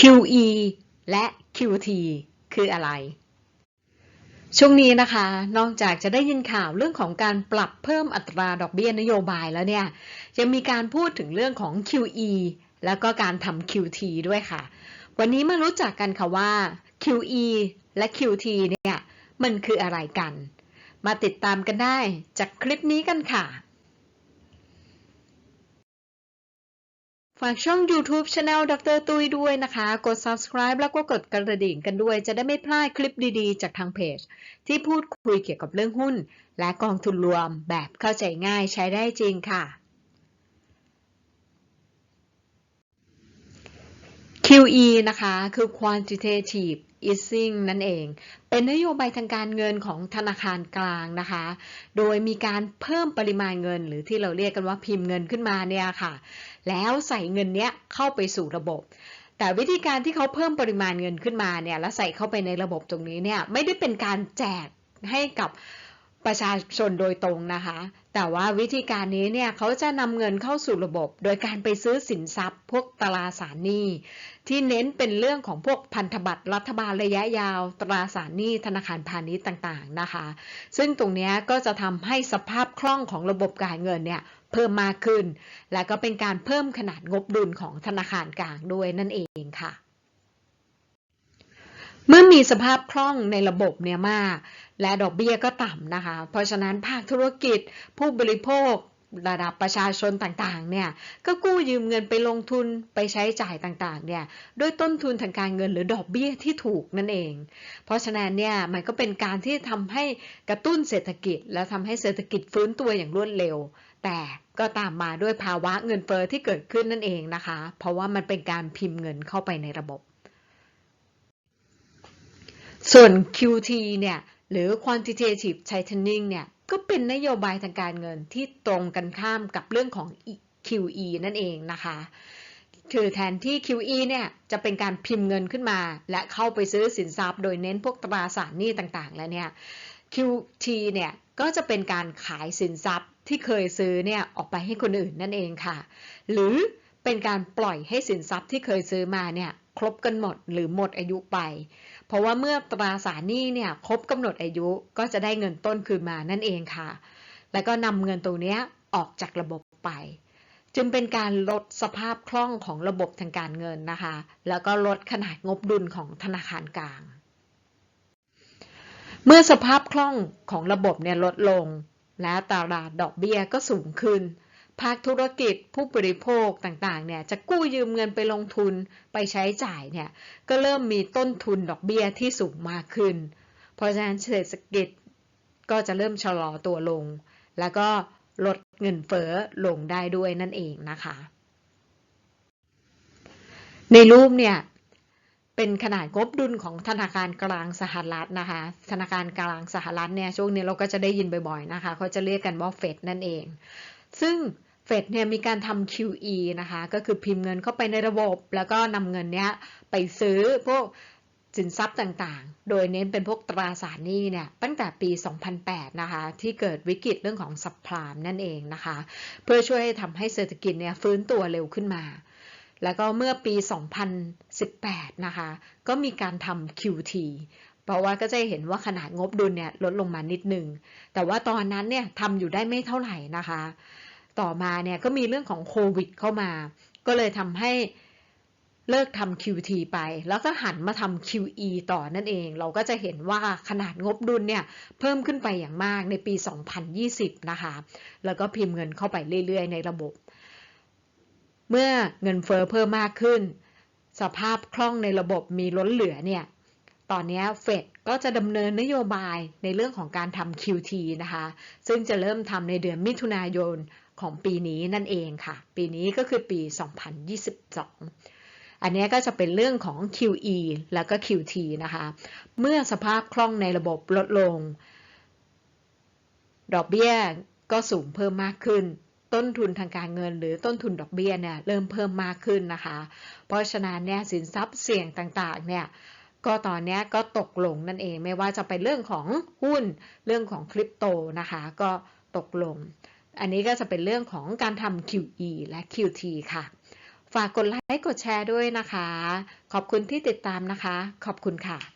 QE และ QT คืออะไร ช่วงนี้นะคะ นอกจากจะได้ยินข่าวเรื่องของการปรับเพิ่มอัตราดอกเบี้ยนโยบายแล้วเนี่ย ยังมีการพูดถึงเรื่องของ QE แล้วก็การทำ QT ด้วยค่ะ วันนี้มารู้จักกันค่ะว่า QE และ QT เนี่ย มันคืออะไรกัน มาติดตามกันได้จากคลิปนี้กันค่ะ ฝากช่อง YouTube Channel ดรตุ้ยด้วยนะคะ กด subscribe แล้วก็กดกระดิ่งกันด้วย จะได้ไม่พลาดคลิปดีๆ จากทางเพจ ที่พูดคุยเกี่ยวกับเรื่องหุ้น และกองทุนรวมแบบเข้าใจง่ายใช้ได้จริงค่ะ QE นะคะ คือ quantitative easing นั่นเอง เป็นนโยบายทางการเงินของธนาคารกลางนะคะ โดยมีการเพิ่มปริมาณเงิน หรือที่เราเรียกกันว่าพิมพ์เงินขึ้นมาเนี่ยค่ะ แล้วใส่เงินเนี้ยเข้าไปสู่ระบบ แต่วิธีการที่เขาเพิ่มปริมาณเงินขึ้นมาเนี่ย แล้วใส่เข้าไปในระบบตรงนี้เนี่ย ไม่ได้เป็นการแจกให้กับ ประชาชนโดยตรงนะคะ แต่ว่าวิธีการนี้เนี่ยเขาจะนำเงินเข้าสู่ระบบ โดยการไปซื้อสินทรัพย์ พวกตราสารหนี้ที่เน้นเป็นเรื่องของพวกพันธบัตรรัฐบาลระยะยาว ตราสารหนี้ธนาคารพาณิชย์ต่างๆนะคะ ซึ่งตรงนี้ก็จะทำให้สภาพคล่องของระบบการเงินเนี่ยเพิ่มมากขึ้น และก็เป็นการเพิ่มขนาดงบดุลของธนาคารกลางด้วยนั่นเองค่ะ เมื่อมีสภาพคล่องในระบบเนี่ยมาก และดอกเบี้ยก็ต่ำนะคะ เพราะฉะนั้นภาคธุรกิจผู้บริโภคระดับประชาชนต่างๆ เนี่ย ก็กู้ยืมเงินไปลงทุนไปใช้จ่ายต่างๆ เนี่ย ด้วยต้นทุนทางการเงินหรือดอกเบี้ยที่ถูกนั่นเอง เพราะฉะนั้นเนี่ย มันก็เป็นการที่ทำให้กระตุ้นเศรษฐกิจ และทำให้เศรษฐกิจฟื้นตัวอย่างรวดเร็ว แต่ก็ตามมาด้วยภาวะเงินเฟอ้อที่เกิดขึ้นนั่นเองนะคะ เพราะว่ามันเป็นการพิมพ์เงินเข้าไปในระบบ ส่วน QT เนี่ยหรือ quantitative tightening เนี่ยก็เป็นนโยบายทางการเงินที่ตรงกันข้ามกับเรื่องของ QE นั่นเองนะคะคือแทนที่ QE เนี่ยจะเป็นการพิมพ์เงินขึ้นมา และเข้าไปซื้อสินทรัพย์ โดยเน้นพวกตราสารหนี้ต่างๆ แล้วเนี่ย QT เนี่ยก็จะเป็นการขายสินทรัพย์ที่เคยซื้อเนี่ยออกไปให้คนอื่นนั่นเองค่ะ หรือเป็นการปล่อยให้สินทรัพย์ที่เคยซื้อมาเนี่ย ครบกันหมดหรือหมดอายุไป เพราะว่าเมื่อตราสารหนี้เนี่ยครบกำหนดอายุก็จะได้เงินต้นคืนมานั่นเองค่ะ แล้วก็นำเงินตรงนี้ออกจากระบบไป จึงเป็นการลดสภาพคล่องของระบบทางการเงินนะคะ แล้วก็ลดขนาดงบดุลของธนาคารกลาง เมื่อสภาพคล่องของระบบเนี่ยลดลง และตราดอกเบี้ยก็สูงขึ้น ภาคธุรกิจผู้บริโภคต่างๆเนี่ยจะกู้ยืมเงินไปลงทุนไปใช้จ่ายเนี่ยก็เริ่มมีต้นทุนดอกเบี้ยที่สูงมากขึ้น เพราะฉะนั้นเศรษฐกิจก็จะเริ่มชะลอตัวลง แล้วก็ลดเงินเฟ้อลงได้ด้วยนั่นเองนะคะ ในรูปเนี่ยเป็นขนาดงบดุลของธนาคารกลางสหรัฐนะคะ ธนาคารกลางสหรัฐเนี่ยช่วงนี้เราก็จะได้ยินบ่อยๆนะคะ เขาจะเรียกกันว่าเฟดนั่นเอง ซึ่ง เฟดเนี่ยมีการทำ QE นะคะ ก็คือพิมพ์เงินเข้าไปในระบบ แล้วก็นำเงินเนี้ยไปซื้อพวกสินทรัพย์ต่างๆ โดยเน้นเป็นพวกตราสารหนี้เนี่ยตั้งแต่ปี 2008 นะคะ ที่เกิดวิกฤตเรื่องของสับพลามนั่นเองนะคะ เพื่อช่วยทำให้เศรษฐกิจเนี่ยฟื้นตัวเร็วขึ้นมา แล้วก็เมื่อปี 2018 นะคะ ก็มีการทำ QT เพราะว่าก็จะเห็นว่าขนาดงบดุลเนี่ยลดลงมานิดนึงแต่ว่าตอนนั้นเนี่ยทำอยู่ได้ไม่เท่าไหร่นะคะ ต่อมาเนี่ยก็มีเรื่องของโควิดเข้ามา ก็เลยทำให้เลิกทำ QT ไป แล้วก็หันมาทำ QE ต่อนั่นเอง เราก็จะเห็นว่าขนาดงบดุลเนี่ย เพิ่มขึ้นไปอย่างมากในปี 2020 นะคะ แล้วก็พิมพ์เงินเข้าไปเรื่อยๆ ในระบบ เมื่อเงินเฟอ้อเพิ่มมากขึ้น สภาพคล่องในระบบมีล้นเหลือเนี่ย ตอนนี้เฟดก็จะดำเนินนโยบายในเรื่องของการทำ QT นะคะ ซึ่งจะเริ่มทำในเดือนมิถุนายน ของปีนี้นั่นเองค่ะ ปีนี้ก็คือปี 2022 อันนี้ก็จะเป็นเรื่องของ QE แล้วก็ QT นะคะ เมื่อสภาพคล่องในระบบลดลง ดอกเบี้ยก็สูงเพิ่มมากขึ้น ต้นทุนทางการเงินหรือต้นทุนดอกเบี้ยเนี่ยเริ่มเพิ่มมากขึ้นนะคะ เพราะฉะนั้นเนี่ยสินทรัพย์เสี่ยงต่างๆเนี่ยก็ตอนนี้ก็ตกลงนั่นเองไม่ว่าจะเป็นเรื่องของหุ้นเรื่องของคริปโตนะคะ ก็ตกลง อันนี้ก็จะเป็นเรื่องของการทำ QE และ QT ค่ะ ฝากกดไลค์กดแชร์ด้วยนะคะ ขอบคุณที่ติดตามนะคะ ขอบคุณค่ะ